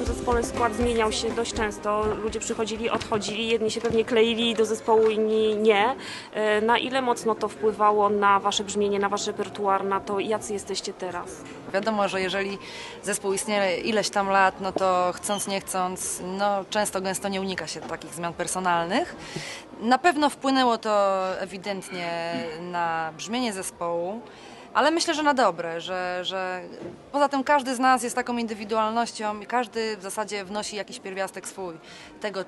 ten skład zmieniał się dość często. Ludzie przychodzili, odchodzili, jedni się pewnie kleili do zespołu, inni nie. E, Na ile mocno to wpływało na wasze brzmienie, na wasz repertuar, na to, jacy jesteście teraz? Wiadomo, że jeżeli zespół istnieje ileś tam lat, no to chcąc, nie chcąc, no często, gęsto nie unika się takich zmian personalnych. Na pewno wpłynęło to ewidentnie na brzmienie zespołu, ale myślę, że na dobre, że, że poza tym każdy z nas jest taką indywidualnością i każdy w zasadzie wnosi jakiś pierwiastek swój tego,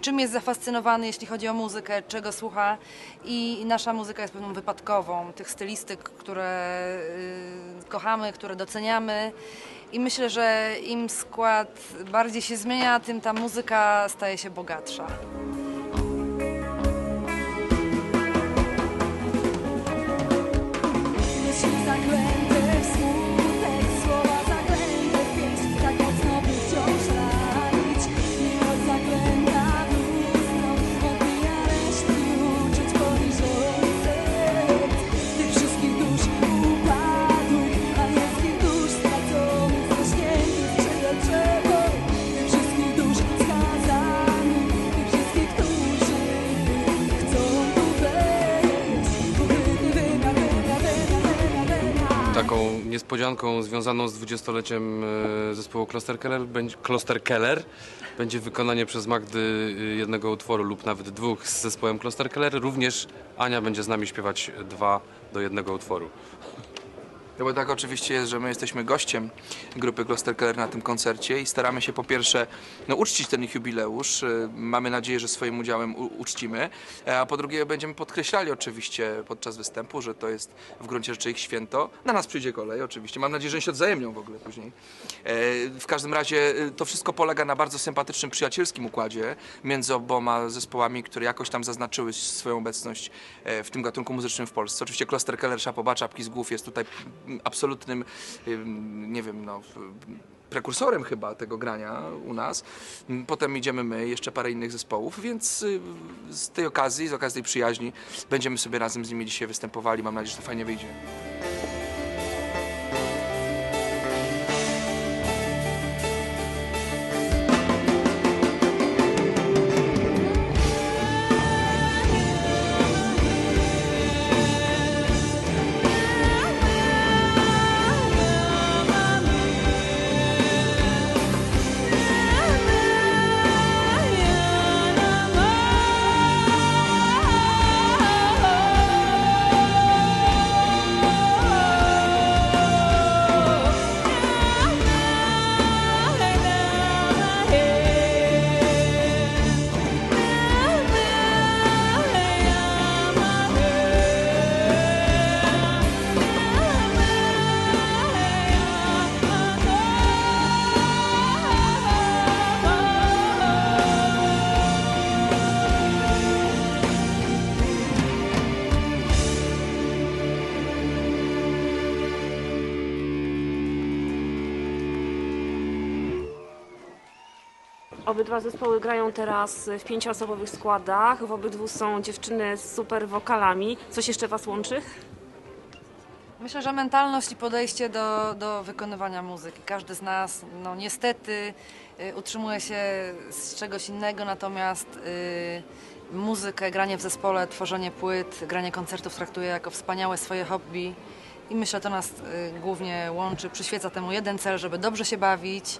czym jest zafascynowany, jeśli chodzi o muzykę, czego słucha i nasza muzyka jest pewną wypadkową tych stylistyk, które y, kochamy, które doceniamy i myślę, że im skład bardziej się zmienia, tym ta muzyka staje się bogatsza. Taką niespodzianką związaną z dwudziestoleciem e, zespołu Kloster Keller, będzie, Kloster Keller będzie wykonanie przez Magdy e, jednego utworu lub nawet dwóch z zespołem Kloster Keller. Również Ania będzie z nami śpiewać dwa do jednego utworu. No bo tak oczywiście jest, że my jesteśmy gościem grupy Gloucester Keller na tym koncercie i staramy się po pierwsze no, uczcić ten ich jubileusz. Y, Mamy nadzieję, że swoim udziałem uczcimy, E, a po drugie będziemy podkreślali oczywiście podczas występu, że to jest w gruncie rzeczy ich święto. Na nas przyjdzie kolej oczywiście. Mam nadzieję, że się odwzajemnią w ogóle później. E, W każdym razie y, to wszystko polega na bardzo sympatycznym, przyjacielskim układzie między oboma zespołami, które jakoś tam zaznaczyły swoją obecność e, w tym gatunku muzycznym w Polsce. Oczywiście Kloster Keller, Szapoba, Czapki z głów jest tutaj absolutnym, ym, nie wiem, no, prekursorem chyba tego grania u nas. Potem idziemy my, jeszcze parę innych zespołów, więc y, z tej okazji, z okazji tej przyjaźni będziemy sobie razem z nimi dzisiaj występowali. Mam nadzieję, że to fajnie wyjdzie. Obydwa zespoły grają teraz w pięcioosobowych składach. W obydwu są dziewczyny z super wokalami. Coś jeszcze was łączy? Myślę, że mentalność i podejście do, do wykonywania muzyki. Każdy z nas, no niestety, y, utrzymuje się z czegoś innego, natomiast y, muzykę, granie w zespole, tworzenie płyt, granie koncertów traktuje jako wspaniałe swoje hobby. I myślę, to nas y, głównie łączy, przyświeca temu jeden cel, żeby dobrze się bawić,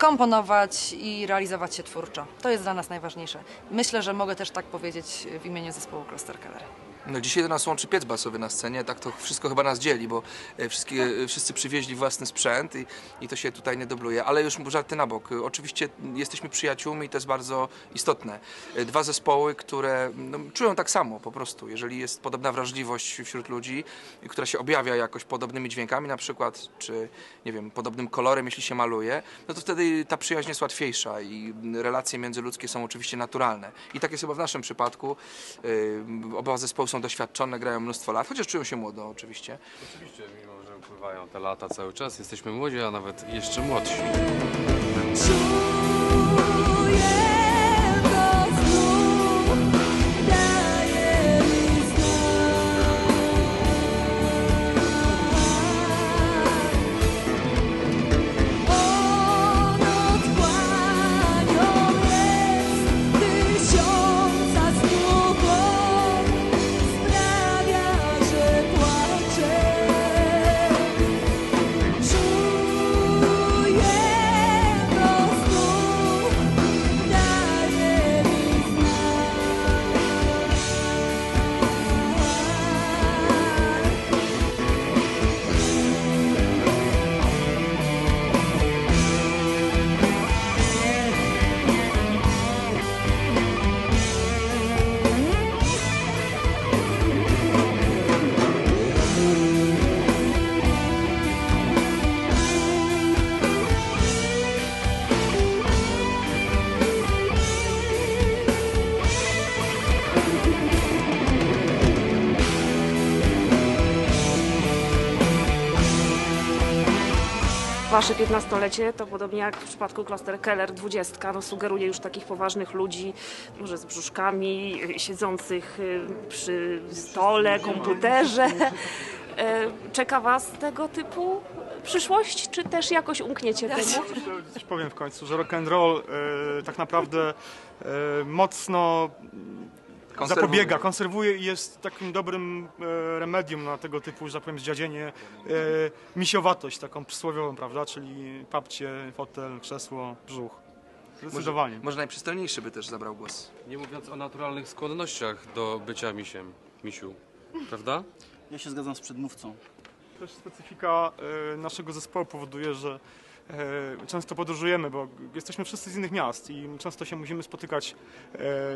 komponować i realizować się twórczo. To jest dla nas najważniejsze. Myślę, że mogę też tak powiedzieć w imieniu zespołu Kloster Keller. No dzisiaj do nas łączy piec basowy na scenie, tak to wszystko chyba nas dzieli, bo e, e, wszyscy przywieźli własny sprzęt i, i to się tutaj nie dubluje. Ale już żarty na bok. Oczywiście jesteśmy przyjaciółmi i to jest bardzo istotne. E, Dwa zespoły, które no, czują tak samo po prostu. Jeżeli jest podobna wrażliwość wśród ludzi, która się objawia jakoś podobnymi dźwiękami na przykład, czy nie wiem, podobnym kolorem, jeśli się maluje, no to wtedy ta przyjaźń jest łatwiejsza i relacje międzyludzkie są oczywiście naturalne. I tak jest chyba w naszym przypadku. Oba zespoły są doświadczone, grają mnóstwo lat, chociaż czują się młodo oczywiście. Oczywiście, mimo że upływają te lata cały czas, jesteśmy młodzi, a nawet jeszcze młodsi. Czuję wasze 15-lecie, to podobnie jak w przypadku Kloster Keller 20, no sugeruje już takich poważnych ludzi, może z brzuszkami, y, siedzących y, przy stole, komputerze. E, Czeka was tego typu przyszłość, czy też jakoś umkniecie temu? Coś powiem w końcu, że rock and roll e, tak naprawdę e, mocno Konserwuje. zapobiega, konserwuje i jest takim dobrym e, remedium na tego typu, że tak powiem, zdziadzienie, e, misiowatość taką przysłowiową, prawda, czyli papcie, fotel, krzesło, brzuch. Zdecydowanie. Może najprzystojniejszy by też zabrał głos. Nie mówiąc o naturalnych skłonnościach do bycia misiem, misiu, prawda? Ja się zgadzam z przedmówcą. Też specyfika e, naszego zespołu powoduje, że e, często podróżujemy, bo jesteśmy wszyscy z innych miast i często się musimy spotykać.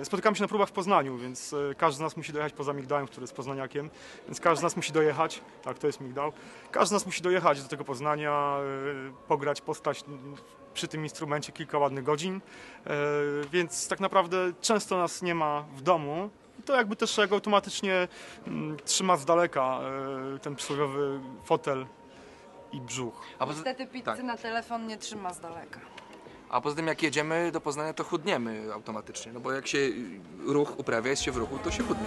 E, spotykamy się na próbach w Poznaniu, więc każdy z nas musi dojechać poza Migdałem, który jest poznaniakiem, więc każdy z nas musi dojechać, tak to jest Migdał, każdy z nas musi dojechać do tego Poznania, pograć, postać przy tym instrumencie kilka ładnych godzin, więc tak naprawdę często nas nie ma w domu. To jakby też jakby automatycznie mm, trzyma z daleka e, ten przysłowiowy fotel i brzuch. A poza, Niestety pizzy tak. na telefon nie trzyma z daleka. a poza tym jak jedziemy do Poznania to chudniemy automatycznie, no bo jak się y, ruch uprawia, jest się w ruchu, to się chudnie.